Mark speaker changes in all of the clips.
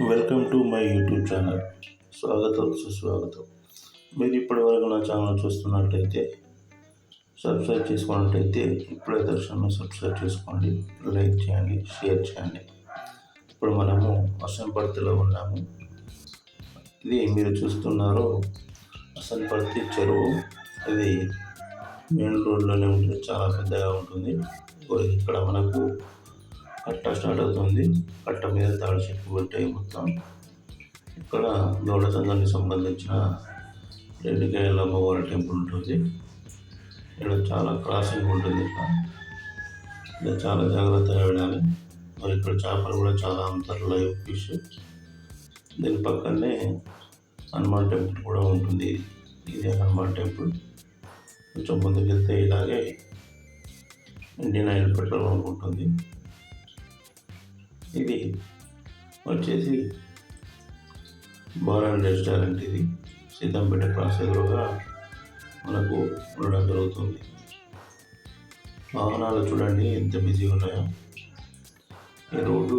Speaker 1: Welcome to my YouTube channel. స్వాగతం సుస్వాగతం. మీరు ఇప్పటివరకు నా ఛానల్ చూస్తున్నట్టయితే సబ్స్క్రైబ్ చేసుకున్నట్టయితే ఇప్పుడే దర్శనం సబ్స్క్రైబ్ చేసుకోండి లైక్ చేయండి షేర్ చేయండి. ఇప్పుడు మనము అసంపర్తిలో ఉన్నాము. ఇది మీరు చూస్తున్నారు అసంపర్తి చెరువు. ఇది మెయిన్ రోడ్లోనే ఉంటుంది చాలా పెద్దగా ఉంటుంది. ఇక్కడ మనకు కట్ట స్టార్ట్ అవుతుంది. కట్ట మీద తాడు చెట్లు ఉంటాయి మొత్తం. ఇక్కడ గౌడ సంబంధించిన రెడ్డికాయల అమ్మవారి టెంపుల్ ఉంటుంది. ఇక్కడ చాలా క్రాసింగ్ ఉంటుంది ఇక్కడ. చాలా జాగ్రత్తగా వెళ్ళాలి. మరి ఇక్కడ చేపలు కూడా చాలా అమ్ముతారు లైవ్ ఫిష్ దీని పక్కనే హనుమాన్ టెంపుల్ కూడా ఉంటుంది. ఇదే హనుమాన్ టెంపుల్. కొంచెం ముందుకు వెళ్తే ఇలాగే ఇండియన్ ఆయిల్ పెట్రోల్ బంక్ ఉంటుంది. ఇది వచ్చేసి బార్ అండ్ రెస్టారెంట్ ఇది. సీతంపేట క్రాస్ ఎదురుగా మనకు ఉండడం జరుగుతుంది. వాహనాలు చూడండి ఎంత బిజీగా ఉన్నాయో. ఈ రోడ్డు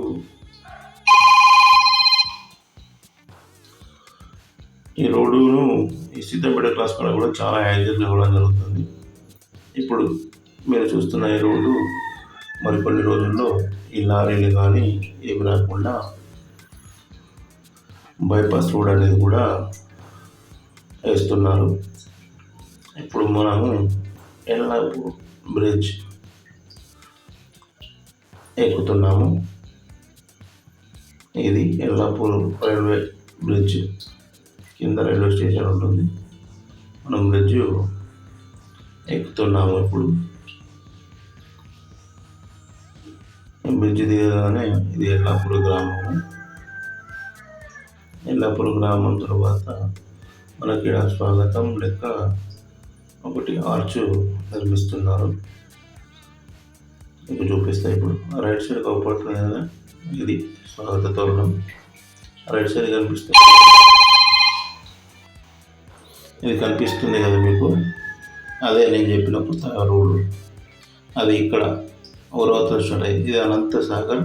Speaker 1: ఈ రోడ్డును ఈ సిద్ధపేట క్రాస్ కూడా కూడా చాలా యాక్సిడెంట్లు ఇవ్వడం జరుగుతుంది. ఇప్పుడు మీరు చూస్తున్న ఈ రోడ్డు మరికొన్ని రోజుల్లో ఈ లారీలు కానీ ఏమి రాకుండా బైపాస్ రోడ్ అనేది కూడా వేస్తున్నారు. ఇప్పుడు మనము ఎల్లాపూర్ బ్రిడ్జ్ ఎక్కుతున్నాము. ఇది ఎల్లాపూర్ రైల్వే బ్రిడ్జ్ కింద రైల్వే స్టేషన్ ఉంటుంది. మనం బ్రిడ్జ్ ఎక్కుతున్నాము ఇప్పుడు. బ్రిడ్జ్ దిగగానే ఇది ఎల్లాపూర్ గ్రామము. ఎల్లాపూర్ గ్రామం తర్వాత మనకి ఇక్కడ స్వాగతం లెక్క ఒకటి ఆర్చు నిర్మిస్తున్నారు. మీకు చూపిస్తా ఇప్పుడు. రైట్ సైడ్ కవపడుతుంది కదా? ఇది స్వాగత తోరణం. రైట్ సైడ్ కనిపిస్తుంది. ఇది కనిపిస్తుంది కదా మీకు? అదే నేను చెప్పినప్పుడు రోడ్డు అది ఇక్కడ. ఊరవతల స్టార్ట్ ఇది అనంత సాగర్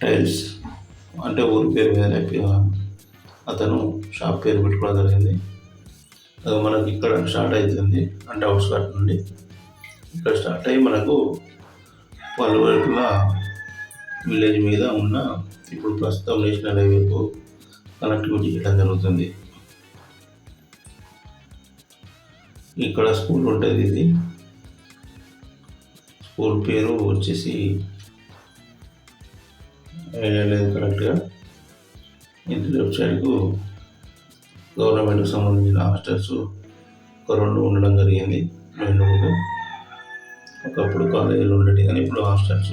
Speaker 1: టైల్స్. అంటే ఊరి పేరు వేరే అతను షాప్ పేరు పెట్టుకోవడం జరిగింది. అది మనకి ఇక్కడ స్టార్ట్ అవుతుంది అంటే అవుట్స్కట్ నుండి. ఇక్కడ స్టార్ట్ అయ్యి మనకు పలు వైపులా విలేజ్ మీద ఉన్న ఇప్పుడు ప్రస్తుతం నేషనల్ హైవేకు కనెక్టివిటీ చేయడం జరుగుతుంది. ఇక్కడ స్కూల్ ఉంటుంది ఇది. స్కూల్ పేరు వచ్చేసి లేదు కరెక్ట్గా. ఇంటి లెఫ్ట్ సైడ్కు గవర్నమెంట్కి సంబంధించిన హాస్టల్స్ ఒక రెండు ఉండడం జరిగింది. రెండు ఒకప్పుడు కాలేజీలు ఉండేవి కానీ ఇప్పుడు హాస్టల్స్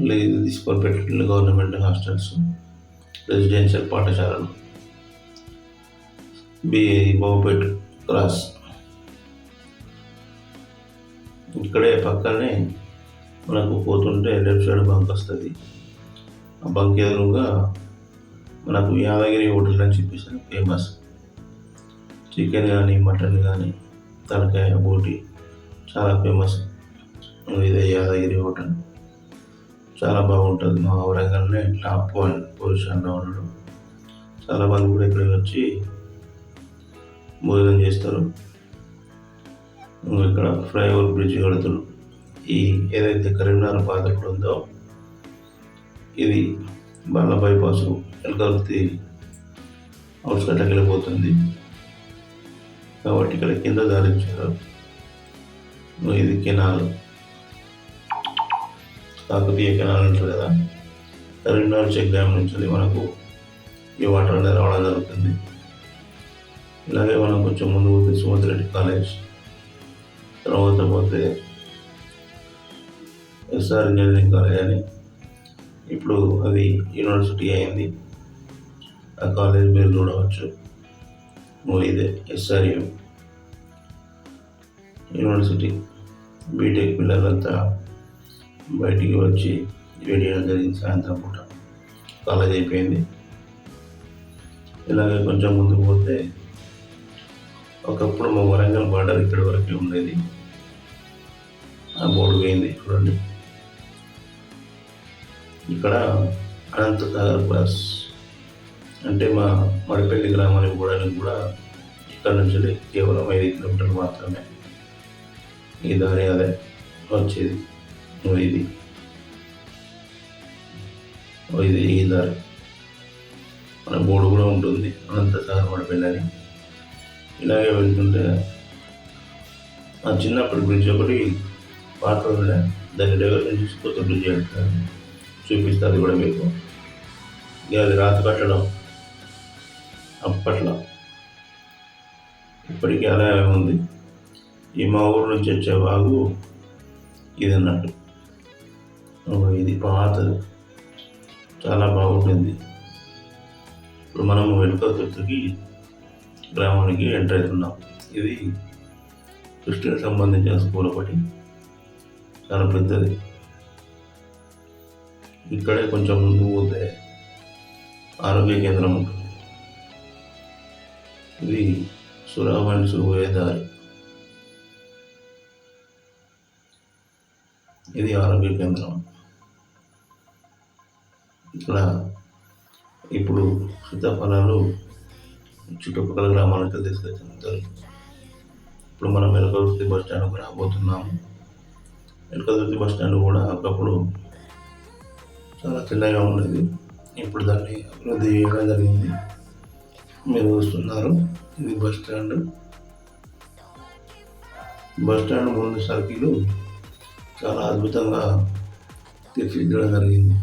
Speaker 1: లేదు. తీసుకొని పెట్టిన గవర్నమెంట్ హాస్టల్స్. రెసిడెన్షియల్ పాఠశాలలు. B Babupet cross. ఇక్కడే పక్కనే మనకు పోతుంటే లెఫ్ట్ సైడ్ బంక్ వస్తుంది. ఆ బంక్ ఎదురుగా మనకు యాదగిరి హోటల్ అని చూపిస్తాను ఫేమస్. చికెన్ కానీ మటన్ కానీ తలకాయ బోటి చాలా ఫేమస్. ఇదే యాదగిరి హోటల్. చాలా బాగుంటుంది. మా వరంగల్నే టాప్ వన్ పొజిషన్లో ఉండడం. చాలా మంది కూడా ఇక్కడికి వచ్చి భోజనం చేస్తారు. ఇక్కడ ఫ్లైఓవర్ బ్రిడ్జ్ కడుతున్నాం ఈ ఏదైతే కరీంనగర్ పాత ఉందో ఇది బాల బైపాస్ ఎలకర్తి అవుట్స్కట్లకి వెళ్ళిపోతుంది. కాబట్టి ఇక్కడ కింద దారించారు ఇది కెనాల్. కాకతీయ కెనాల్ అంటారు కదా కరీంనగర్ చెక్ డ్యామ్ నుంచి మనకు ఈ వాటర్ అనేది రావడం జరుగుతుంది. ఇలాగే మనం కొంచెం ముందు పోతే సుమతిరెడ్డి కాలేజ్. తర్వాత పోతే ఎస్ఆర్ ఇంజనీరింగ్ కాలేజ్ అని. ఇప్పుడు అది యూనివర్సిటీ అయింది. ఆ కాలేజ్ మీరు చూడవచ్చు. ఇదే ఎస్ఆర్యు యూనివర్సిటీ బీటెక్ పిల్లలంతా బయటికి వచ్చి వేడి జరిగింది సాయంత్రం పూట. కాలేజ్ అయిపోయింది. ఇలాగే కొంచెం ముందుకు పోతే ఒకప్పుడు మా వరంగల్ బార్డర్ ఇక్కడి వరకే ఉండేది. బోర్డు పోయింది. చూడండి. ఇక్కడ
Speaker 2: అనంతసాగర్ క్లాస్ అంటే మా మడిపల్లి గ్రామానికి పోవడానికి కూడా ఇక్కడ నుంచి కేవలం ఐదు కిలోమీటర్లు మాత్రమే ఈ దారి అదే వచ్చేది. ఇది. ఇది ఈ దారి. మన బోర్డు కూడా ఉంటుంది. అనంతసాగర్ మడిపల్లి ఇలాగే వెళ్తుంటే నా చిన్నప్పటి గురించి ఒకటి పాట దాన్ని డెవలప్ చూసిపోతే బ్రిడ్జ్ చూపిస్తుంది కూడా మీకు. ఇక అది రాతి కట్టడం అప్పట్లో ఇప్పటికీ అలాగే ఉంది. ఈ మా ఊరు నుంచి వచ్చే వాగు ఇది అన్నట్టు ఇది పాతది. చాలా బాగుంటుంది. ఇప్పుడు మనము వెనుకతుర్తికి గ్రామానికి ఎంటర్ అవుతున్నాం. ఇది క్రిస్టియన్ సంబంధించిన స్కూల్ ఒకటి. చాలా పెద్దది ఇక్కడే కొంచెం ముందు పోతే ఆరోగ్య కేంద్రం ఉంటుంది. ఇది సురావన్స్ పోయే దారి. ఇది ఆరోగ్య కేంద్రం. ఇక్కడ ఇప్పుడు సీతాఫలాలు చుట్టుపక్కల గ్రామాలకు తీసుకొచ్చిన ఇప్పుడు మనం వెనక బస్ స్టాండ్కి రాబోతున్నాము. వెనకదుర్తి బస్ స్టాండ్ కూడా ఒకప్పుడు చాలా చిన్నగా ఉండేది. ఇప్పుడు దాన్ని అభివృద్ధి చేయడం జరిగింది. మీరు చూస్తున్నారు ఇది బస్ స్టాండ్. బస్ స్టాండ్ ముందు సర్కిల్ చాలా అద్భుతంగా తీర్చిదిద్దడం జరిగింది.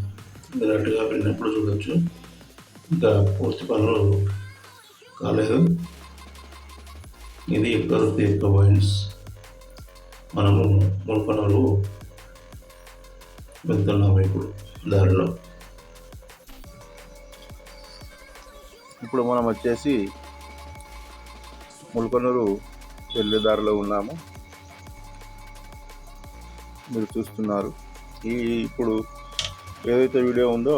Speaker 2: మీరు అటుగా వెళ్ళినప్పుడు చూడొచ్చు. ఇంకా పూర్తి పనులు కాలేదు. ఇది ప్రవృత్తి యొక్క పాయింట్స్ మనము ముల్పనలు వెళ్తున్నాము ఇప్పుడు దారిలో.
Speaker 1: ఇప్పుడు మనం వచ్చేసి ముల్కొనూరు వెళ్ళే దారిలో ఉన్నాము. మీరు చూస్తున్నారు. ఈ ఇప్పుడు ఏదైతే వీడియో ఉందో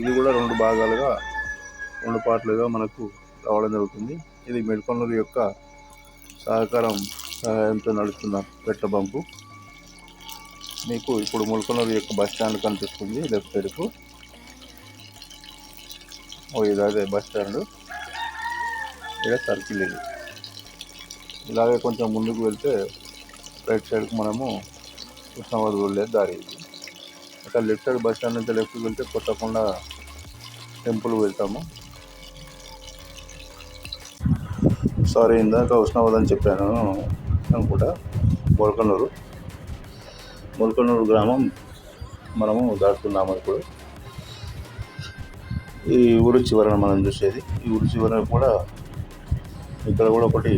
Speaker 1: ఇది కూడా రెండు భాగాలుగా రెండు పార్ట్లుగా మనకు రావడం జరుగుతుంది. ఇది మెల్కొన్నూరు యొక్క సహకారం సహాయంతో నడుస్తున్న పెట్ట బంపు మీకు ఇప్పుడు ములకనూరు యొక్క బస్ స్టాండ్ కనిపిస్తుంది లెఫ్ట్ సైడ్కు. ఓ ఇది అదే బస్ స్టాండ్. ఇక్కడ సర్కిల్ ఇది. ఇలాగే కొంచెం ముందుకు వెళ్తే రైట్ సైడ్కి మనము కృష్ణాబాద్ వెళ్ళే దారి ఇది. అక్కడ లెఫ్ట్ సైడ్ బస్ స్టాండ్ నుంచి లెఫ్ట్కి వెళ్తే కొట్టకుండా టెంపుల్ వెళ్తాము. సారీ ఇందాక ఉష్ణాబాద్ అని చెప్పాను. అనుకుంటా మొలకనూరు. మొలకనూరు గ్రామం మనము దాటుతున్నాము ఇప్పుడు ఈ ఊరు చివరన మనం చూసేది. ఈ ఊరు చివరన కూడా ఇక్కడ కూడా ఒకటి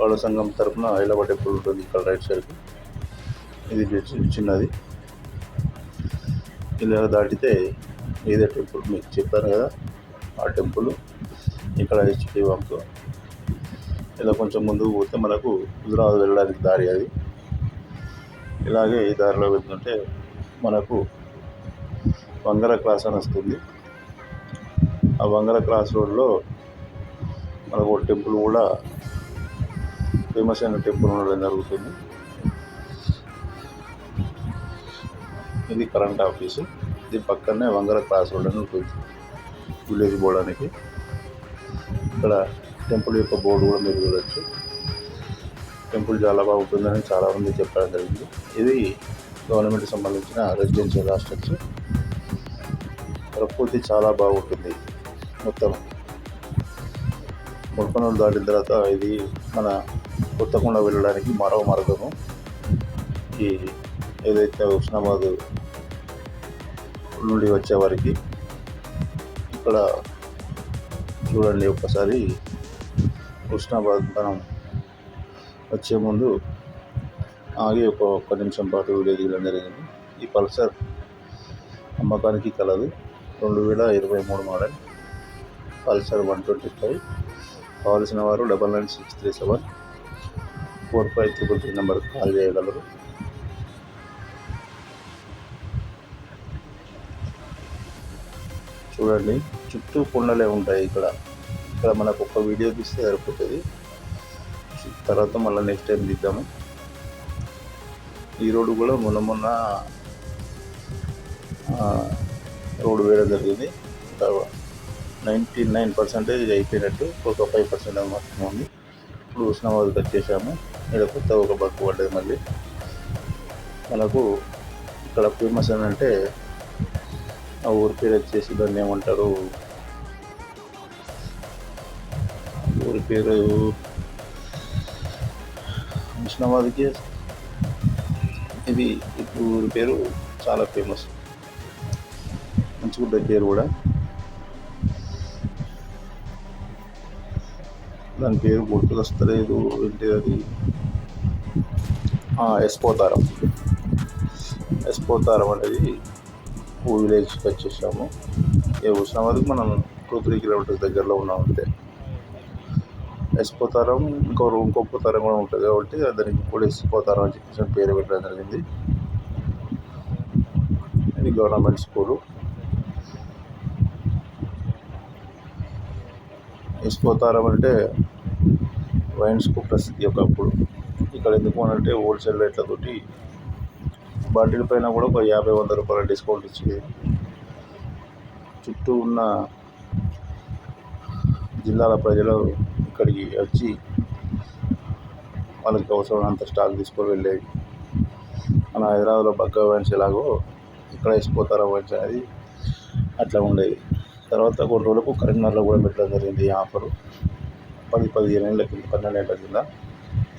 Speaker 1: వాళ్ళ సంఘం తరఫున ఐలవ టెంపుల్ ఉంటుంది ఇక్కడ రైట్ సైడ్కి ఇది చిన్నది. ఇలా దాటితే ఇదే టెంపుల్ మీకు చెప్పాను కదా. ఆ టెంపుల్ ఇక్కడ హెచ్పి వంకు ఇలా కొంచెం ముందుకు పోతే మనకు హుజరాబాద్ వెళ్ళడానికి దారి అది. ఇలాగే ఈ దారిలో వెళ్తుంటే మనకు వంగర క్లాస్ అని వస్తుంది. ఆ వంగర క్రాస్ రోడ్లో మనకు ఒక టెంపుల్ కూడా ఫేమస్ అయిన టెంపుల్ ఉండడం జరుగుతుంది. ఇది కరెంట్ ఆఫీసు. ఇది పక్కనే వంగర క్రాస్ రోడ్ అని ఉంటుంది. విలేజ్ పోవడానికి. ఇక్కడ టెంపుల్ యొక్క బోర్డు కూడా మీరు చూడొచ్చు. టెంపుల్ చాలా బాగుంటుందని చాలామంది చెప్పడం జరిగింది. ఇది గవర్నమెంట్ సంబంధించిన రెసిడెన్షియల్ హాస్టల్స్. ప్రకృతి చాలా బాగుంటుంది మొత్తం. ముల్పనూరు దాటిన తర్వాత ఇది మన కొత్తకొండ వెళ్ళడానికి మరో మార్గము. ఈ ఏదైతే ఉస్నాబాద్ నుండి వచ్చేవారికి ఇక్కడ చూడండి ఒక్కసారి. ఉస్నాబాద్ వచ్చే ముందు ఆగి ఒక ఒక్క నిమిషం పాటు వీడియో తీయడం జరిగింది. ఈ పల్సర్ అమ్మకానికి కలదు. రెండు వేల ఇరవై మూడు model Pulsar one twenty five. కావాల్సిన వారు double nine six three seven four five triple three నెంబర్కి కాల్ చేయగలరు. చూడండి చుట్టూ కొండలే ఉంటాయి ఇక్కడ. ఇక్కడ మనకు ఒక వీడియో తీస్తే సరిపోతుంది. తర్వాత మళ్ళీ నెక్స్ట్ టైం తీద్దాము ఈ రోడ్డు కూడా మొన్న మొన్న రోడ్డు వేయడం జరిగింది. నైంటీ నైన్ పర్సెంటేజ్ అయిపోయినట్టు ఒక ఫైవ్ పర్సెంట్ మాత్రమే ఉంది. ఇప్పుడు హుస్నాబాద్కి వచ్చేసాము. ఇక్కడ కొత్త ఒక బక్కు పడ్డది మళ్ళీ. మనకు ఇక్కడ ఫేమస్ ఏంటంటే ఆ ఊరి పేరు వచ్చేసి దాన్ని ఏమంటారు? ఊరి పేరు? హుస్నాబాద్కి ఇది ఇప్పుడు ఊరి పేరు చాలా ఫేమస్ మంచి గుడ్డ పేరు కూడా. దాని పేరు గుర్తుకొస్తలేదు ఏంటి అది? ఎస్పోతారం ఎస్పోతారం అనేది ఊ విలేజ్కి వచ్చేసాము. ఏ హుస్నాబాద్కి మనం టూ త్రీ కిలోమీటర్స్ దగ్గరలో ఉన్నాం అంతే. ఎస్పోతారం ఇంకో ఇంకొక తరం కూడా ఉంటుంది కాబట్టి దానికి కూడా ఎస్పోతారం అని చెప్పేసి పేరు పెట్టడం జరిగింది. ఇది గవర్నమెంట్ స్కూలు. ఎస్పోతారం అంటే వైన్స్కు ప్రసిద్ధి ఒకప్పుడు. ఇక్కడ ఎందుకు అంటే హోల్సేల్ రేట్లతోటి బాటిల్ పైన కూడా ఒక యాభై వంద రూపాయల డిస్కౌంట్ ఇచ్చేది. చుట్టూ ఉన్న జిల్లాల ప్రజలు ఇక్కడికి వచ్చి వాళ్ళకి అవసరమైనంత స్టాక్ తీసుకొని వెళ్ళేది మన హైదరాబాద్లో బగ్గా వైన్స్ ఎలాగో ఇక్కడ వేసిపోతారా వైన్స్ అనేది అట్లా ఉండేది. తర్వాత కొన్ని రోజులకు కరీంనగర్లో కూడా పెట్టడం జరిగింది ఈ ఆఫరు. పది పదిహేను ఏళ్ళ కింద పన్నెండు ఏళ్ళ కింద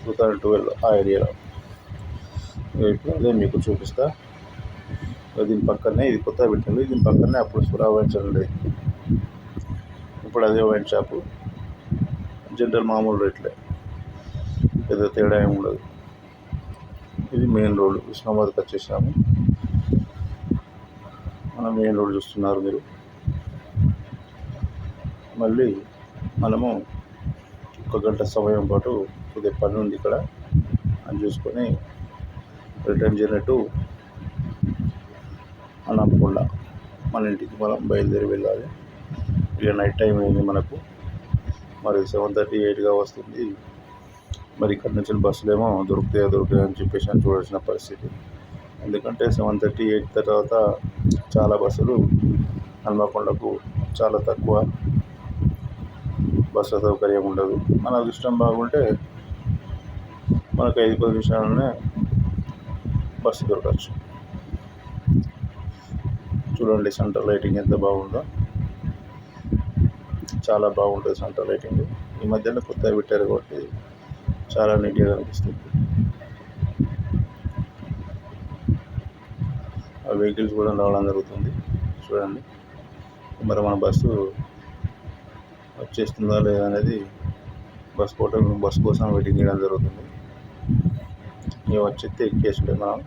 Speaker 1: టూ థౌజండ్ ట్వెల్వ్ ఆ ఏరియాలో. ఇప్పుడు అదే మీకు చూపిస్తా. దీని పక్కనే ఇది కొత్తగా పెట్టింది. దీని పక్కనే అప్పుడు సురా వైన్స్ ఉండేది. ఇప్పుడు అదే వైన్ షాపు. జనరల్ మామూలు రేట్లే. పెద్ద తేడా ఏమి ఉండదు. ఇది మెయిన్ రోడ్. హుస్నాబాద్కి వచ్చేసాము. మన మెయిన్ రోడ్ చూస్తున్నారు మీరు. మళ్ళీ మనము ఒక గంట సమయం పాటు ఇదే పని ఉంది ఇక్కడ. అని చూసుకొని రిటర్న్ చేయనట్టు టు మన ఇంటికి మనం బయలుదేరి వెళ్ళాలి. ఇక నైట్ టైం అయింది మనకు. మరి సెవెన్ థర్టీ ఎయిట్గా వస్తుంది. మరి ఇక్కడ నుంచి బస్సులు ఏమో దొరుకుతాయో దొరుకుతాయో అని చెప్పేసి అని చూడాల్సిన పరిస్థితి. ఎందుకంటే సెవెన్ థర్టీ ఎయిట్ తర్వాత చాలా బస్సులు హన్మకొండకు చాలా తక్కువ బస్సు సౌకర్యం ఉండదు. మన అదృష్టం బాగుంటే మనకు ఐదు పది నిమిషాలనే బస్సు దొరకచ్చు. చూడండి సెంటర్ లైటింగ్ ఎంత బాగుందో. చాలా బాగుంటుంది సెంటర్ లైటింగ్ ఈ మధ్యలో కొత్తగా పెట్టారు కాబట్టి చాలా నీట్గా అనిపిస్తుంది. ఆ వెహికల్స్ కూడా రావడం జరుగుతుంది. చూడండి. మరి మన బస్సు వచ్చేస్తుందా లేదా అనేది బస్ కోసం బస్ కోసం వెయిటింగ్ చేయడం జరుగుతుంది. ఇక వచ్చేస్తే ఎక్కేస్తుండే మనం?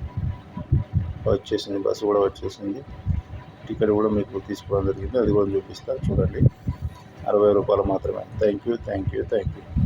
Speaker 1: వచ్చేసింది బస్సు కూడా వచ్చేసింది టికెట్ కూడా మీకు తీసుకోవడం జరిగింది. అది కూడా చూపిస్తా చూడండి. అరవై రూపాయలు మాత్రమే. Thank you thank you thank you